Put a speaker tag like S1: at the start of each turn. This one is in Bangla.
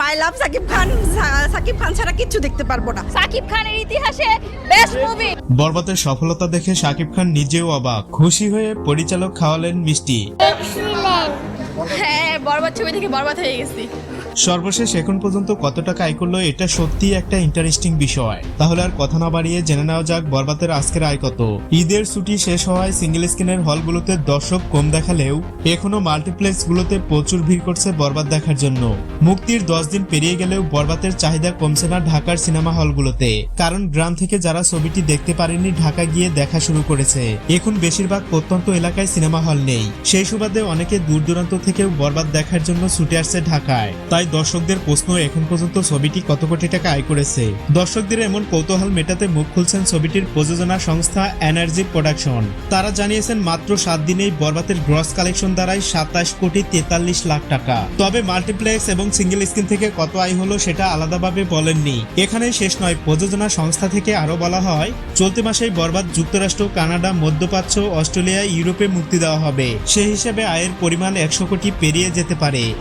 S1: মাই লাভ সাকিব খান সাকিব খান ছাড়া কিচ্ছু দেখতে পারব না।
S2: সাকিব খানের ইতিহাসে বেস্ট মুভি
S3: বরবাদের সফলতা দেখে শাকিব খান নিজেও অবাক। খুশি হয়ে পরিচালক খাওয়ালেন মিষ্টি।
S2: হ্যাঁ বরবাদ ছবি থেকে বরবাদ হয়ে গেছি।
S3: সর্বশেষ এখন পর্যন্ত কত টাকা আয় করল এটা সত্যি একটা ইন্টারেস্টিং বিষয়। তাহলে আর কথা না বাড়িয়ে জেনে নেওয়া যাক বরবাদের আজকের আয় কত। ঈদের ছুটি শেষ হওয়ায় সিঙ্গেল স্ক্রিনের হলগুলোতে দর্শক কম দেখালেও এখনও মাল্টিপ্লেক্স গুলোতে প্রচুর ভিড় করছে বরবাদ দেখার জন্য। মুক্তির দশ দিন পেরিয়ে গেলেও বরবাদের চাহিদা কমছে না ঢাকার সিনেমা হলগুলোতে কারণ গ্রাম থেকে যারা ছবিটি দেখতে পারেনি ঢাকা গিয়ে দেখা শুরু করেছে। এখন বেশিরভাগ প্রত্যন্ত এলাকায় সিনেমা হল নেই। সেই সুবাদে অনেকে দূর দূরান্ত থেকেও বরবাদ দেখার জন্য ছুটে আসছে ঢাকায়। তাই দর্শকদের প্রশ্ন, এখন পর্যন্ত ছবিটি কত কোটি টাকা আয় করেছে? দর্শকদের এমন কৌতূহল মেটাতে মুখ খুলছেন ছবিটির প্রযোজনা সংস্থা এনার্জি প্রোডাকশন। তারা জানিয়েছেন, মাত্র সাত দিনেই বরবাতের গ্রস কালেকশন দ্বারাই সাতাশ কোটি তেতাল্লিশ লাখ টাকা। তবে মাল্টিপ্লেক্স এবং সিঙ্গেল স্ক্রিন থেকে কত আয় হলো সেটা আলাদাভাবে বলেননি। এখানে শেষ নয়। প্রযোজনা সংস্থা থেকে আরও বলা হয়, চলতি মাসেই বরবাদ যুক্তরাষ্ট্র, কানাডা, মধ্যপ্রাচ্য, অস্ট্রেলিয়া, ইউরোপে মুক্তি দেওয়া হবে। সেই হিসেবে আয়ের পরিমাণ একশো কোটি পেরিয়ে যেতে পারে।